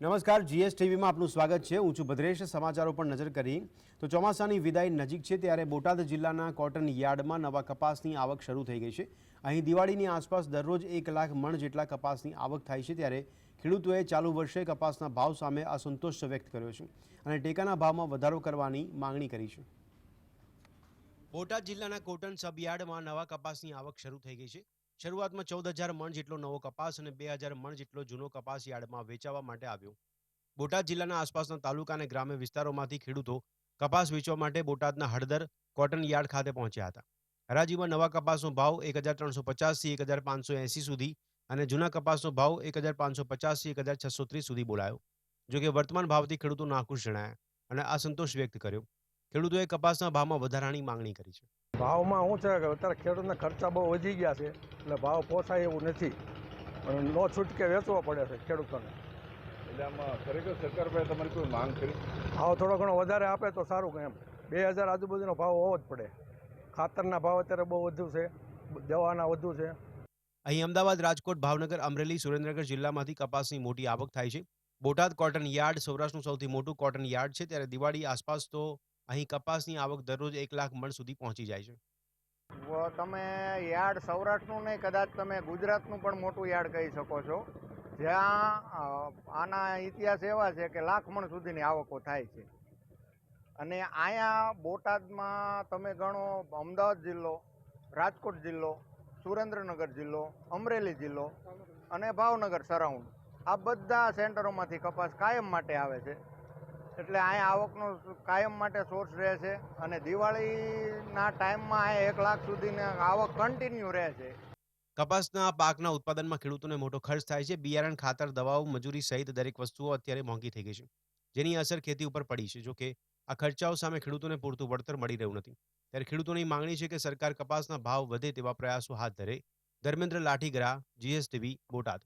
નમસ્કાર જીએસ ટીવીમાં આપનું સ્વાગત છે. હું છું ભદ્રેશ. સમાચારો પર નજર કરી. તો ચોમાસાની વિદાય નજીક છે, ત્યારે બોટાદ જિલ્લાના કોટન યાર્ડમાં નવા કપાસની આવક શરૂ થઈ ગઈ છે. અહીં દિવાળીની આસપાસ દરરોજ એક લાખ મણ જેટલા કપાસની આવક થાય છે, ત્યારે ખેડૂતોએ ચાલુ વર્ષે કપાસના ભાવ સામે અસંતોષ વ્યક્ત કર્યો છે અને ટેકાના ભાવમાં વધારો કરવાની માંગણી કરી છે. બોટાદ જિલ્લાના કોટન સબયાર્ડમાં નવા કપાસની આવક શરૂ થઈ ગઈ છે. શરૂઆતમાં ચૌદ હજાર મણ જેટલો નવો કપાસ અને બે હજાર મણ જેટલો જૂનો કપાસ યાર્ડમાં વેચાવા માટે આવ્યો. બોટાદ જિલ્લાના આસપાસના તાલુકા અને ગ્રામ્ય વિસ્તારોમાંથી ખેડૂતો કપાસ વેચવા માટે બોટાદના હળદર કોટન યાર્ડ ખાતે પહોંચ્યા હતા. હરાજીમાં નવા કપાસનો ભાવ એક હજાર ત્રણસો પચાસથી એક હજાર પાંચસો એંસી સુધી અને જૂના કપાસનો ભાવ એક હજાર પાંચસો પચાસથી એક હજાર છસો ત્રીસ સુધી બોલાયો, જોકે વર્તમાન ભાવથી ખેડૂતો નાખુશ જણાયા અને અસંતોષ વ્યક્ત કર્યો. ખેડૂતોએ કપાસના ભાવમાં વધારાની માંગણી કરી છે. ભાવમાં શું છે કે અત્યારે ખેડૂતના ખર્ચા બહુ વધી ગયા છે એટલે ભાવ પોસાય એવું નથી. અને નો છૂટકે વેચવો પડે છે ખેડૂતોને. એટલે આમાં ખરેખર સરકાર પાસે તમારી કોઈ માંગ કરી? ભાવ થોડો ઘણો વધારે આપે તો સારું કે એમ. બે હજાર આજુબાજુનો ભાવ હોવો જ પડે. ખાતરના ભાવ અત્યારે બહુ વધુ છે દવાના વધુ છે. અહીં અમદાવાદ રાજકોટ ભાવનગર અમરેલી સુરેન્દ્રનગર જિલ્લામાંથી કપાસની મોટી આવક થાય છે. બોટાદ કોટન યાર્ડ સૌરાષ્ટ્રનું સૌથી મોટું કોટન યાર્ડ છે. ત્યારે દિવાળી આસપાસ તો અહીં કપાસની આવક દરરોજ એક લાખ મણ સુધી પહોંચી જાય છે. તમે યાર્ડ સૌરાષ્ટ્રનું નહીં, કદાચ તમે ગુજરાતનું પણ મોટું યાર્ડ કહી શકો છો, જ્યાં આના ઇતિહાસ એવા છે કે લાખ મણ સુધીની આવકો થાય છે. અને અહીંયા બોટાદમાં તમે ગણો, અમદાવાદ જિલ્લો, રાજકોટ જિલ્લો, સુરેન્દ્રનગર જિલ્લો, અમરેલી જિલ્લો અને ભાવનગર, સરાઉન્ડ, આ બધા સેન્ટરોમાંથી કપાસ કાયમ માટે આવે છે. એટલે અહીંયા આવકનો કાયમ માટે સોર્સ રહે છે અને દિવાળીના ટાઈમમાં અહીંયા એક લાખ સુધીની આવક કન્ટિન્યુ રહે છે. કપાસના પાકના ઉત્પાદનમાં ખેડૂતોને મોટો ખર્ચ થાય છે. બિયારણ, ખાતર, દવાઓ, મજૂરી સહિત દરેક વસ્તુઓ અત્યારે મોંઘી થઈ ગઈ છે. જેની અસર ખેતી ઉપર પડી છે. જોકે આ ખર્ચાઓ સામે ખેડૂતોને પૂરતું વળતર મળી રહ્યું નથી. ત્યારે ખેડૂતોની માંગણી છે કે સરકાર કપાસના ભાવ વધે તેવા પ્રયાસો હાથ ધરે. ધર્મેન્દ્ર લાઠીગરા જીએસટીવી બોટાદ.